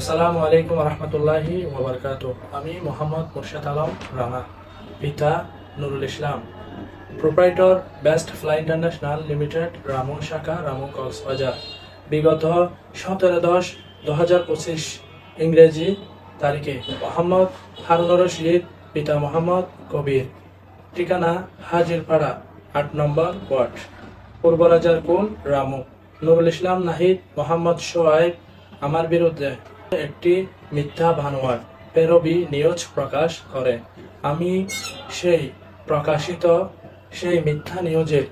আসসালামু আলাইকুম রহমতুল্লাহি ওবরকাত আমি মোহাম্মদ মুর্শিদ আলম রানা, পিতা Nurul Islam. Proprietor best fly international limited, Ramu শাখা, রামু কক্সবাজার বিগত সতেরো দশ দু হাজার পঁচিশ ইংরেজি তারিখে মোহাম্মদ হারুন রশিদ, পিতা মোহাম্মদ কবির। ঠিকানা হাজিরপাড়া, আট নম্বর ওয়ার্ড। পূর্ব রাজার কুল রামু। নুরুল ইসলাম নাহিদ, মোহাম্মদ সোয়াইব আমার বিরুদ্ধে। একটি মিথ্যা ভানোয়ার পেরবি নিউজ প্রকাশ করে। আমি সেই প্রকাশিত সেই মিথ্যা নিউজের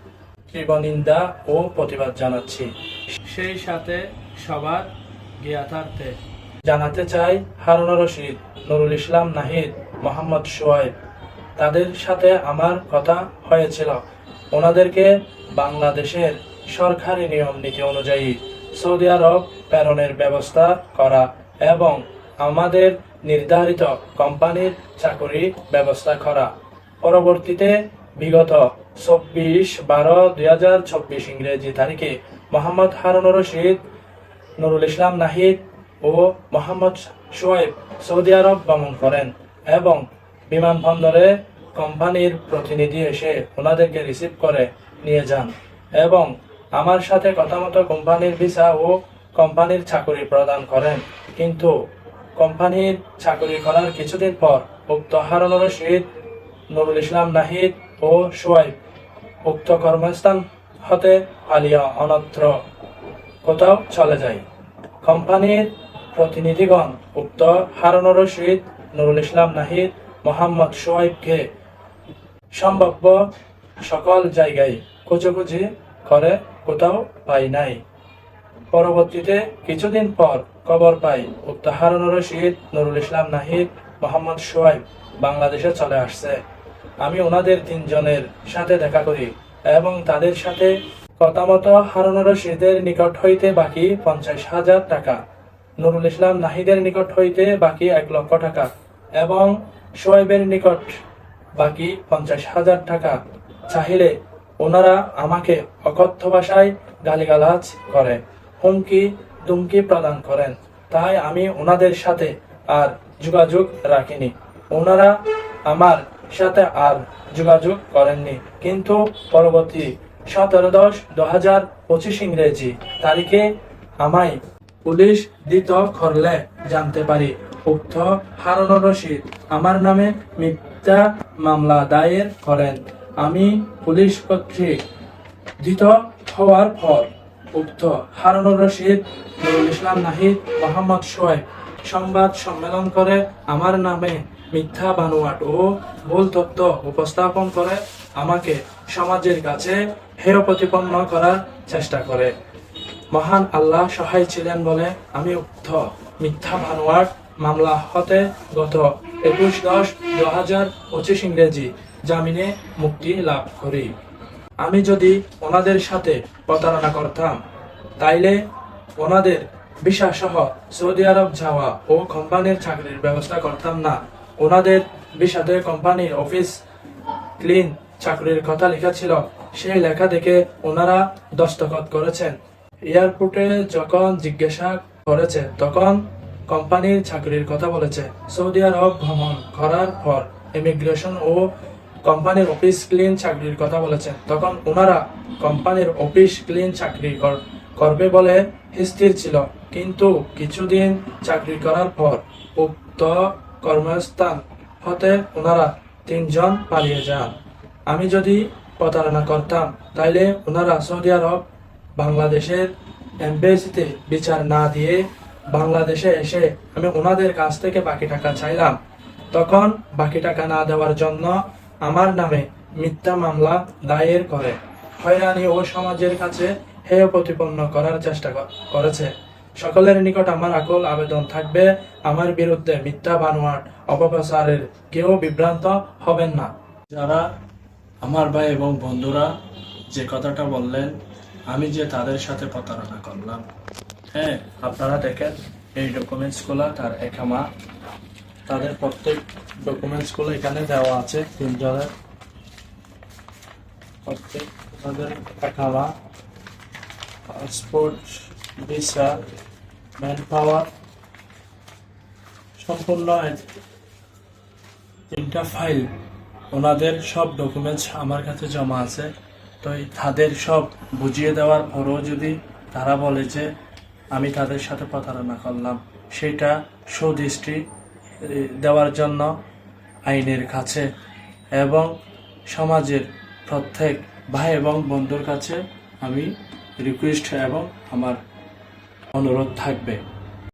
তীব্র নিন্দা ও প্রতিবাদ জানাচ্ছি। সেই সাথে সবার জ্ঞাতার্থে জানাতে চাই হারুন রশিদ, নুরুল ইসলাম নাহিদ, মোহাম্মদ সোয়াইব তাদের সাথে আমার কথা হয়েছিল। ওনাদেরকে বাংলাদেশের সরকারি নিয়ম নীতি অনুযায়ী সৌদি আরব প্রেরণের ব্যবস্থা করা এবং আমাদের নির্ধারিত কোম্পানির চাকরির ব্যবস্থা করা। পরবর্তীতে বিগত চব্বিশ বারো দুই হাজার চব্বিশ ইংরেজি তারিখে মোহাম্মদ হারুন রশিদ, নুরুল ইসলাম নাহিদ ও মোহাম্মদ সোয়েব সৌদি আরব ভ্রমণ করেন এবং বিমানবন্দরে কোম্পানির প্রতিনিধি এসে ওনাদেরকে রিসিভ করে নিয়ে যান। এবং আমার সাথে কথা মতো কোম্পানির ভিসা ও কোম্পানির চাকরি প্রদান করেন। কিন্তু কোম্পানির চাকরি করার কিছুদিন পর উক্ত হারুন রশিদ নুরুল ইসলাম নাহিদ ও সোয়াইব উক্ত কর্মস্থান হতে পালিয়া অনত্র কোথাও চলে যায়। কোম্পানির প্রতিনিধিগণ উক্ত হারুন রশিদ নুরুল ইসলাম নাহিদ, মোহাম্মদ সোয়াইবকে সম্ভাব্য সকল জায়গায় খোঁজাখুঁজি করে কোথাও পাই নাই। পরবর্তীতে কিছুদিন পর কবর পাই উক্ত হারুন রশিদ, নুরুল ইসলাম নাহিদ, মোহাম্মদ সোয়াইব বাংলাদেশে চলে আসছে। আমি ওনাদের তিনজনের সাথে দেখা করি এবং তাদের সাথে কথা মতো হারুন রশিদের নিকট হইতে বাকি পঞ্চাশ হাজার টাকা, নুরুল ইসলাম নাহিদের নিকট হইতে বাকি এক লক্ষ টাকা এবং সোয়েবের নিকট বাকি পঞ্চাশ হাজার টাকা চাহিলে ওনারা আমাকে অকথ্য ভাষায় গালিগালাজ করে। হুমকি, দুমকি প্রদান করেন। তাই আমি ওনাদের সাথে আর যোগাযোগ রাখিনি। ওনারা আমার সাথে আর যোগাযোগ করেননি। কিন্তু পরবর্তী সতেরো দশ দু হাজার পঁচিশ ইংরেজি তারিখে আমায় পুলিশ দিত করলে জানতে পারি। উক্ত হারুন রশিদ আমার নামে মিথ্যা মামলা দায়ের করেন। আমি পুলিশ কর্তৃক ধৃত হওয়ার পর উক্ত হারুন রশিদ, নুরুল ইসলাম নাহিদ, মোহাম্মদ সোয়েব সংবাদ সম্মেলন করে আমার নামে মিথ্যা বানোয়াট ও ভুল তথ্য উপস্থাপন করে আমাকে সমাজের কাছে হেয় প্রতিপন্ন করার চেষ্টা করে। মহান আল্লাহ সহায় ছিলেন বলে আমি উক্ত মিথ্যা ভানোয়ার মামলা হতে গত একুশ দশ দু হাজার পঁচিশ ইংরেজি জামিনে মুক্তি লাভ করি। আমি যদি ওনাদের সাথে প্রতারণা করতাম, তাইলে ওনাদের ভিসা সহ সৌদি আরব যাওয়া ও কোম্পানির চাকরির ব্যবস্থা করতাম না। ওনাদের ভিসাতে কোম্পানির অফিস ক্লিন চাকরির কথা লেখা ছিল, সেই লেখা দেখে ওনারা দস্তখত করেছেন। এয়ারপোর্টে যখন জিজ্ঞাসা করেছে, তখন কোম্পানির চাকরির কথা বলেছে। সৌদি আরব ভ্রমণ করার পর, ইমিগ্রেশন ও কোম্পানির অফিস ক্লিন চাকরির কথা বলেছেন। তখন ওনারা কোম্পানির অফিস ক্লিন চাকরি কর- করবে বলে স্থির ছিল। কিন্তু কিছুদিন চাকরি করার পর উক্ত কর্মস্থান হতে ওনারা তিনজন পালিয়ে যান। আমি যদি প্রতারণা করতাম, তাইলে ওনারা সৌদি আরব, বাংলাদেশের এমবেসিতে বিচার না দিয়ে বাংলাদেশে এসে আমি ওনাদের কাছ থেকে বাকি টাকা চাইলাম। তখন বাকি টাকা না দেওয়ার জন্য আমার নামে মিথ্যা মামলা দায়ের করে। হয়রানি ও সমাজের কাছে হেয় প্রতিপন্ন করার চেষ্টা কর- করেছে। সকলের নিকট আমার আকল আবেদন থাকবে, আমার বিরুদ্ধে মিথ্যা বানোয়াট অপপ্রচারের কেউ বিভ্রান্ত হবেন না। যারা আমার ভাই এবং বন্ধুরা যে কথাটা বললেন, আমি যে তাদের সাথে প্রতারণা করলাম। হ্যাঁ আপনারা দেখেন, এই ডকুমেন্টসগুলো তার একামা তাদের প্রত্যেক ডকুমেন্টসগুলো এখানে দেওয়া আছে, তিনজনের। প্রত্যেক তাদের একামা পাসপোর্ট ভিসা ম্যান পাওয়ার সম্পূর্ণ তিনটা ফাইল ওনাদের সব ডকুমেন্টস আমার কাছে জমা আছে। তো তাদের সব বুঝিয়ে দেওয়ার পরও যদি তারা বলে যে, আমি তাদের সাথে প্রতারণা করলাম, সেটা সুদৃষ্টি দেওয়ার জন্য আইনের কাছে এবং সমাজের প্রত্যেক ভাই এবং বন্ধুর কাছে আমি রিকোয়েস্ট এবং আমার অনুরোধ থাকবে।